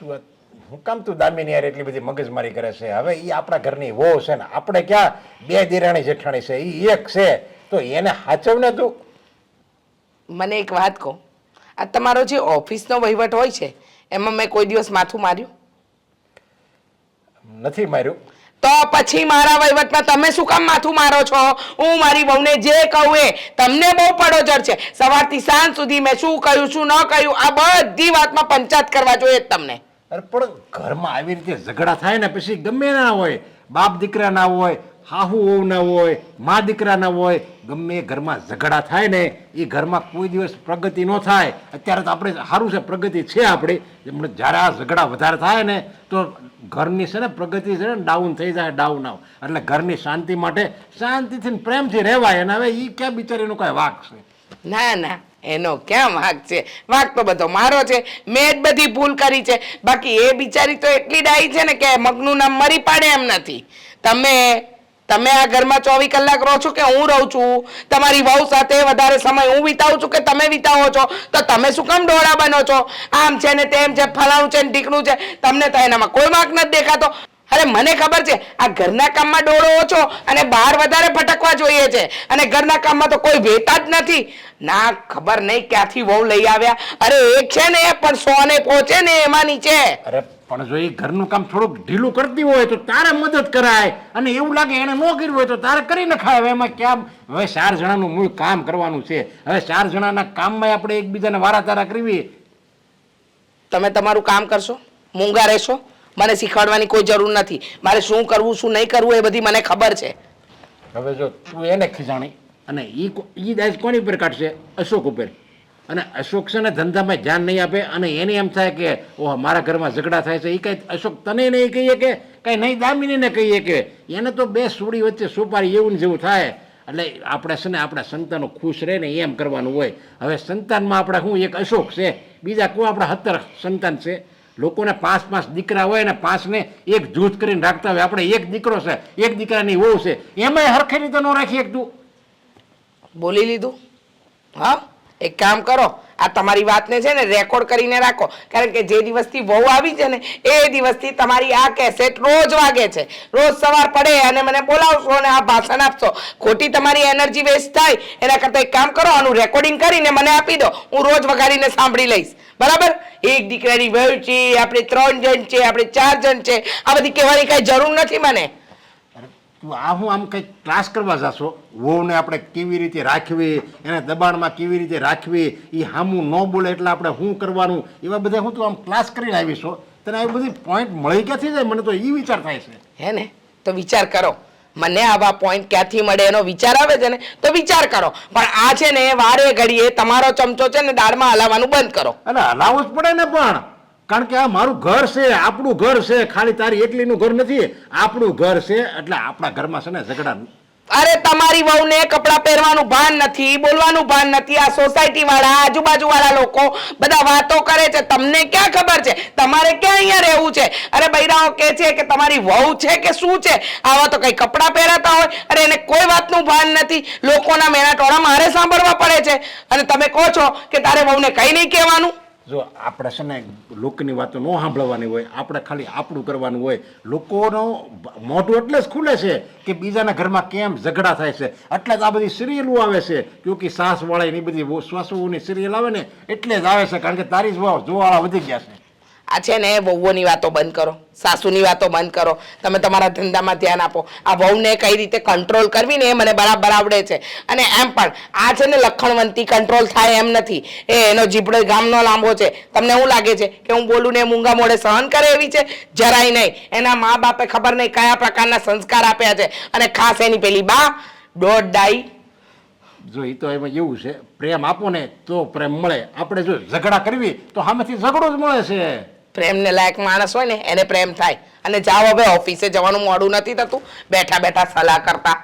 તું હું કામ તું દામિની યાર એટલી બધી મગજમારી કરે છે? હવે એ આપણા ઘરની વહુ છે ને આપણે ક્યાં બે દિરાણી જેઠાણી છે? એ એક છે. તો એને હાચવને તું? મને એક વાત કહો. આ તમારો જે ઓફિસનો વહીવટ હોય છે એમાં મેં કોઈ દિવસ માથું માર્યું? નથી માર્યું. તો પછી મારા વહીવટમાં તમે શું કામ માથું મારો છો? હું મારી બહુને જે કહું એ તમને બહુ પડોજર છે. સવારથી સાંજ સુધી મેં શું કહ્યું, શું ન કહ્યું, આ બધી વાતમાં પંચાયત કરવા જોઈએ તમને. અરે, પણ ઘરમાં આવી રીતે ઝઘડા થાય ને પછી ગમે ના હોય, બાપ દીકરા ના હોય, હાહુ હોવ ના હોય, મા દીકરા ના હોય, ગમે ઘરમાં ઝઘડા થાય ને, એ ઘરમાં કોઈ દિવસ પ્રગતિ ન થાય. અત્યારે તો આપણે સારું છે, પ્રગતિ છે આપણે. જ્યારે આ ઝઘડા વધારે થાય ને, તો ઘરની છે ને, પ્રગતિ છે ને ડાઉન થઈ જાય ડાઉન આવ. એટલે ઘરની શાંતિ માટે શાંતિથી પ્રેમથી રહેવાય. અને હવે એ ક્યાં બિચારીનો કાંઈ વાક છે? ના ના, એનો ક્યાં વાંક છે? વાંક તો બધો મારો છે. મેં જ બધી ભૂલ કરી છે. બાકી એ બિચારી તો એટલી ડાઈ છે ને કે મગનું નામ મરી પાડે એમ નથી. તમે તમે આ ઘરમાં ચોવીસ કલાક રહો છો કે હું રહું છું? તમારી વહુ સાથે વધારે સમય હું વિતાવું છું કે તમે વિતાવો છો? તો તમે શું કામ ડોળા બનો છો? આમ છે ને તેમ છે, ફલાણું છે ને ઢીકણું છે. તમને તો એનામાં કોઈ વાંક નથી દેખાતો. અરે મને ખબર છે, આ ઘરના કામમાં ડોળો ઓછો અને બહાર વધારે ભટકવા જોઈએ છે. અને ઘરના કામમાં તો કોઈ વેતા જ નથી. ના, ખબર નહીં ક્યાંથી વહુ લઈ આવ્યા. અરે, એક છે ને, પણ સોને પહોંચે ને એમાં નીચે. અરે પણ જો એ ઘરનું કામ થોડુંક ઢીલું કરતી હોય તો તારે મદદ કરાય. અને એવું લાગે એને ન કર્યું હોય તો તારે કરી નખાય હવે એમાં કેમ હવે ચાર જણાનું મૂળ કામ કરવાનું છે. હવે ચાર જણાના કામમાં આપણે એકબીજાને વારા તારા કરવી. તમે તમારું કામ કરશો મૂંગા રહેશો મને શીખવાડવાની કોઈ જરૂર નથી. મારે શું કરવું શું નહીં કરવું એ બધી મને ખબર છે. હવે જો તું એને ખીજાણી અને એ એ દાજ કોની ઉપર કાઢશે? અશોક ઉપર. અને અશોક છે ને ધંધામાં ધ્યાન નહીં આપે અને એને એમ થાય કે, ઓહ, મારા ઘરમાં ઝઘડા થાય છે. એ કાંઈ અશોક તને નહીં કહીએ કે, કાંઈ નહીં, દામિનીને કહીએ કે. એને તો બે સુડી વચ્ચે સુપારી એવું જેવું થાય. એટલે આપણે છે ને આપણા સંતાનો ખુશ રહે ને એમ કરવાનું હોય. હવે સંતાનમાં આપણે શું એક અશોક છે. બીજા કોઈ આપણા હતર સંતાન છે. લોકોને પાંચ પાંચ દીકરા હોય ને પાંચને એક જૂથ કરીને રાખતા હોય. આપણે એક દીકરો છે. એક દીકરાની વહુ છે. એમાંય હરખી રીતે ન રાખી એક તું બોલી લીધું? હા? એક કામ કરો, આ તમારી વાતને છે ને રેકોર્ડ કરીને રાખો. કારણ કે જે દિવસથી વહુ આવી છે ને, એ દિવસથી તમારી આ કેસેટ રોજ વાગે છે. રોજ સવાર પડે અને મને બોલાવશો અને આ ભાષણ આપશો. ખોટી તમારી એનર્જી વેસ્ટ થાય, એના કરતાં એક કામ કરો, આનું રેકોર્ડિંગ કરીને મને આપી દો. હું રોજ વગાડીને સાંભળી લઈશ. બરાબર? એક દીકરાની વહુ છે, આપણે ત્રણ જણ છે, આપણે ચાર જણ છે. આ બધી કહેવાની કાંઈ જરૂર નથી મને. તું આ હું આમ કંઈક ક્લાસ કરવા જાશો? વહુને આપણે કેવી રીતે રાખવી? એને દબાણમાં કેવી રીતે રાખવી? એ હામું ન બોલે એટલે આપણે શું કરવાનું? એવા બધા હું તું આમ ક્લાસ કરીને આવીશો તને આવી બધી પોઈન્ટ મળી ક્યાંથી જાય? મને તો એ વિચાર થાય છે. હે ને? તો વિચાર કરો. મને આવા પોઈન્ટ ક્યાંથી મળે એનો વિચાર આવે છે ને? તો વિચાર કરો. પણ આ છે ને વારે ઘડીએ તમારો ચમચો છે ને દાળમાં હલાવવાનું બંધ કરો. અને હલાવવું જ પડે ને પણ. કારણ કે આ મારું ઘર છે, આપણું ઘર છે, ખાલી તારી એકલીનું ઘર નથી, આપણું ઘર છે, એટલે આપણા ઘરમાં છે ને ઝઘડા. અરે તમારી વહુને કપડાં પહેરવાનું ભાન નથી, બોલવાનું ભાન નથી, આ સોસાયટી વાળા આજુબાજુ વાળા લોકો બધા વાતો કરે છે, તમને ક્યાં ખબર છે? તમારે ક્યાં અહીંયા રહેવું છે? અરે બૈરાઓ કે છે કે તમારી વહુ છે કે શું છે? આવા તો કઈ કપડાં પહેરાતા હોય? અરે એને કોઈ વાતનું ભાન નથી. લોકોના મેના ટોળા મારે સાંભળવા પડે છે. અને તમે કહો છો કે તારે વહુને કઈ નહીં કહેવાનું? જો આપણે છે ને લોકોની વાતો ન સાંભળવાની હોય, આપણે ખાલી આપણું કરવાનું હોય, લોકોનો મોઢું એટલે જ ખુલે છે કે બીજાના ઘરમાં કેમ ઝઘડા થાય છે. એટલે જ આ બધી સિરિયલો આવે છે. ક્યોંકि સાસવાળા એની બધી શ્વાસોની સિરિયલ આવે ને, એટલે જ આવે છે. કારણ કે તારી જ વાવ જોવાળા વધી ગયા છે. આ છે ને વહુઓની વાતો બંધ કરો, સાસુની વાતો બંધ કરો. તમે તમારા ધંધામાં ધ્યાન આપો. આ વહુને કઈ રીતે કંટ્રોલ કરવી ને એ મને બરાબર આવડે છે. અને એમ પણ, આ છે ને લખણવંતી કંટ્રોલ થાય એમ નથી. એ એનો જીપડો ગામનો લાંબો છે. તમને એવું લાગે છે કે હું બોલું ને મૂંગા મોડે સહન કરે એવી છે? જરાય નહીં. એના મા બાપે ખબર નહીં કયા પ્રકારના સંસ્કાર આપ્યા છે. અને ખાસ એની પેલી બા, દોઢ ડાઈ. જો એ તો એમાં એવું છે, પ્રેમ આપો ને તો પ્રેમ મળે. આપણે જો ઝઘડા કરવી તો સામેથી ઝઘડો જ મળે છે. પ્રેમને લાયક માણસ હોય ને, એને પ્રેમ થાય. અને જાઓ હવે ઓફિસે જવાનું મોડું નથી થતું. બેઠા બેઠા સલાહ કરતા.